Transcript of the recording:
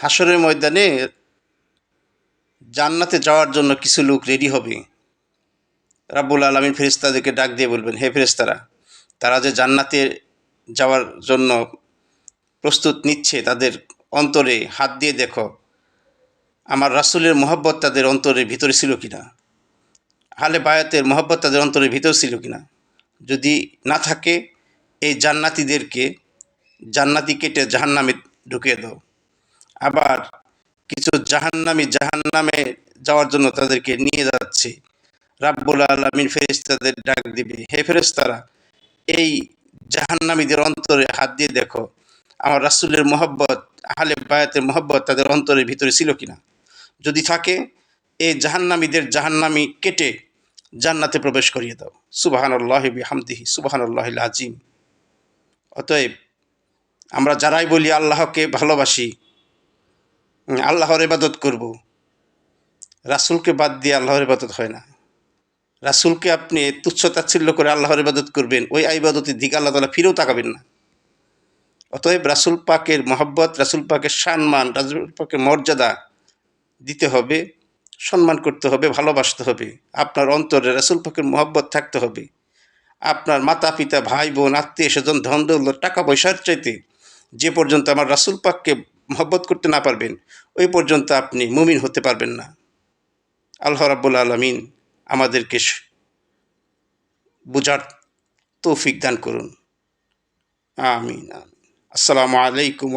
হাসরের ময়দানে জান্নাতে যাওয়ার জন্য কিছু লোক রেডি হবে। রাব্বুল আলমিন ফেরিস্তাদেরকে ডাক দিয়ে বলবেন, হে ফেরিস্তারা তারা যে জান্নাতে যাওয়ার জন্য প্রস্তুত নিচ্ছে, তাদের অন্তরে হাত দিয়ে দেখো, আমার রাসূলের মহব্বত তাদের অন্তরের ভিতরে ছিল কিনা? হালে বায়াতের মহব্বত তাদের অন্তরের ভিতর ছিল কিনা? যদি না থাকে, এই জান্নাতিদেরকে জান্নাতি কেটে জাহান্নামে ঢুকিয়ে দাও। আবার কিছু জাহান্নামি জাহান্নামে যাওয়ার জন্য তাদেরকে নিয়ে যাচ্ছে। রাব্বুল আলমিন ফেরেস্তাদের ডাক দিবে, হে ফেরেস্তারা এই জাহান্নামীদের অন্তরে হাত দিয়ে দেখো, আমার রাসূলের মহব্বত, আহলে বায়াতের মহব্বত তাদের অন্তরের ভিতরে ছিল কিনা? যদি থাকে এই জাহান্নামীদের জাহান্নামি কেটে জান্নাতে প্রবেশ করিয়ে দাও। সুবাহান আল্লাহ হামদিহি সুবাহান আল্লাহ আজিম অতএব আমরা যারাই বলি আল্লাহকে ভালোবাসি আল্লাহর ইবাদত করব। রাসূলকে বাদ দিয়ে আল্লাহর ইবাদত হয় না। রাসূলকে আপনি তুচ্ছ তাচ্ছিল্য করে আল্লাহর ইবাদত করবেন, ওই ইবাদতের দিকে আল্লাহ তালা ফিরেও তাকাবেন না। অতএব রাসূল পাকের মহব্বত, রাসূল পাকের সম্মান, রাসূল পাকের মর্যাদা দিতে হবে, সম্মান করতে হবে, ভালোবাসতে হবে। আপনার অন্তরে রাসূল পাকের মহব্বত থাকতে হবে। আপনার মাতা, পিতা, ভাই, বোন আত্মীয় স্বজন ধন দৌলত টাকা পয়সার চাইতে যে পর্যন্ত আমার রাসূল পাককে মহব্বত করতে না পারবেন, ওই পর্যন্ত আপনি মুমিন হতে পারবেন না। আল্লাহ রাব্বুল আলমিন আমাদেরকে বুঝার তৌফিক দান করুন। আমিন আসসালামু আলাইকুম